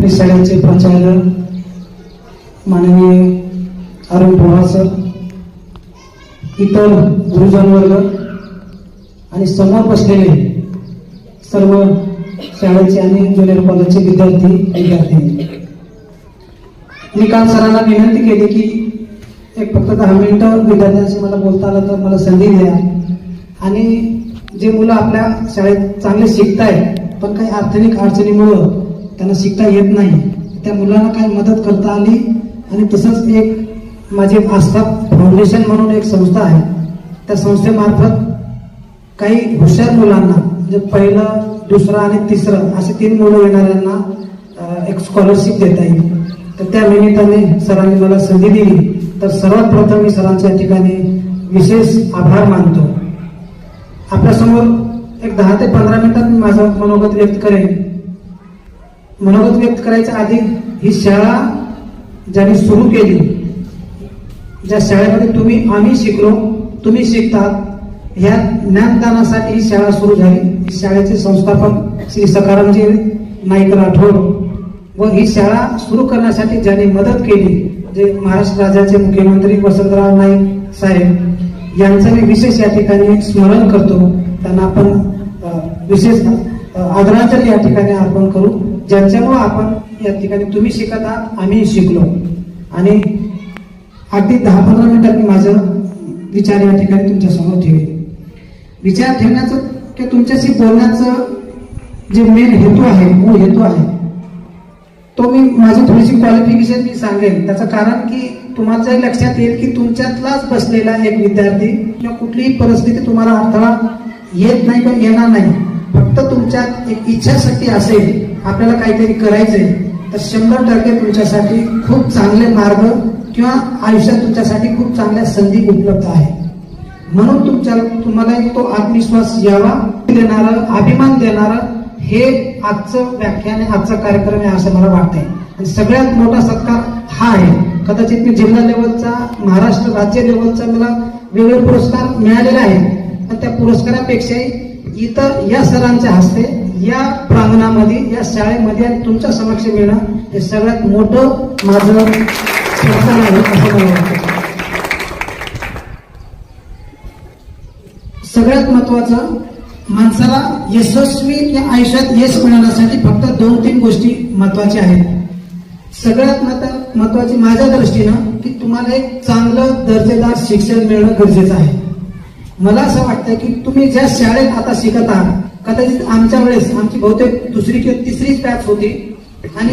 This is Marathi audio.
आपले शाळेचे प्राचार्य माननीय अरुण पवार सर इतर गुरुजन वर्ग आणि समोर बसलेले सर्व शाळेचे आणि ज्युनियर कॉलेजचे विद्यार्थी विद्यार्थी. मी काल सरांना विनंती केली की एक फक्त दहा मिनिटं विद्यार्थ्यांशी मला बोलता आलं तर मला संधी द्या. आणि जे मुलं आपल्या शाळेत चांगले शिकतायत पण काही आर्थिक अडचणीमुळं त्यांना शिकता येत नाही. त्या मुलांना काय मदत करता आली? आणि तसंच एक माझी आस्था फाउंडेशन म्हणून एक संस्था आहे. त्या संस्थेमार्फत काही हुशार मुलांना म्हणजे पहिलं दुसरं आणि तिसरं असे तीन मुलं येणाऱ्यांना एक स्कॉलरशिप देता येईल. तर त्या निमित्ताने सरांनी मला संधी दिली. तर सर्वात प्रथम मी सरांच्या ठिकाणी विशेष आभार मानतो. आपल्यासमोर एक दहा ते पंधरा मिनिटात मी माझं मनोगत व्यक्त करेन. मनोगत व्यक्त करायच्या आधी ही शाळा ज्यांनी सुरू केली ज्या शाळेमध्ये तुम्ही आम्ही शिकलो तुम्ही शिकतात ह्या ज्ञानदानासाठी ही शाळा सुरू झाली. ही शाळेचे संस्थापक श्री सकारामजी नाईक राठोड व ही शाळा सुरू करण्यासाठी ज्यांनी मदत केली जे महाराष्ट्र राज्याचे मुख्यमंत्री वसंतराव नाईक साहेब यांचं मी विशेष या ठिकाणी स्मरण करतो. त्यांना आपण विशेष आदरांजली या ठिकाणी अर्पण करू. ज्यांच्यामुळं आपण या ठिकाणी तुम्ही शिकत आहात आम्ही शिकलो. आणि अगदी दहा पंधरा मिनिटात मी माझं विचार या ठिकाणी तुमच्यासमोर विचार ठेवण्याचं किंवा तुमच्याशी बोलण्याचं जे मेन हेतू आहे मूळ हेतू आहे तो मी माझी थोडीशी क्वालिफिकेशन मी सांगेन. त्याचं कारण की तुम्हाला लक्षात येईल की तुमच्यातलाच बसलेला एक विद्यार्थी किंवा कुठलीही परिस्थिती तुम्हाला अडथळा येत नाही पण येणार नाही. फक्त तुमच्यात एक इच्छाशक्ती असेल आपल्याला काहीतरी करायचंय तर शंभर टक्के तुमच्यासाठी खूप चांगले मार्ग किंवा आयुष्यात तुमच्यासाठी खूप चांगल्या संधी उपलब्ध आहे म्हणून तुमच्या तुम्हाला तो आत्मविश्वास यावा देणारं अभिमान देणारं हे आजचं व्याख्यान आजचा कार्यक्रम आहे असं मला वाटतंय. आणि सगळ्यात मोठा सत्कार हा आहे. कदाचित मी जिल्हा लेवलचा महाराष्ट्र राज्य लेवलचा मला वेगळे पुरस्कार मिळालेला आहे पण त्या पुरस्कारापेक्षाही इतर या सरांच्या हस्ते या प्रांगणामध्ये या शाळेमध्ये आणि तुमच्या समक्ष मिळणं हे सगळ्यात मोठं माझं प्रोत्साहन आहे असं मला वाटतं. सगळ्यात महत्वाचं माणसाला यशस्वी या आयुष्यात यश मिळवण्यासाठी फक्त दोन तीन गोष्टी महत्त्वाच्या आहेत. सगळ्यात महत्व- महत्वाची माझ्या दृष्टीनं की तुम्हाला एक चांगलं दर्जेदार शिक्षण मिळणं गरजेचं आहे. मला असं वाटतं की तुम्ही ज्या शाळेत आता शिकत आहात कदाचित आमच्या वेळेस आमची बहुतेक दुसरी किंवा तिसरीच बॅच होती. आणि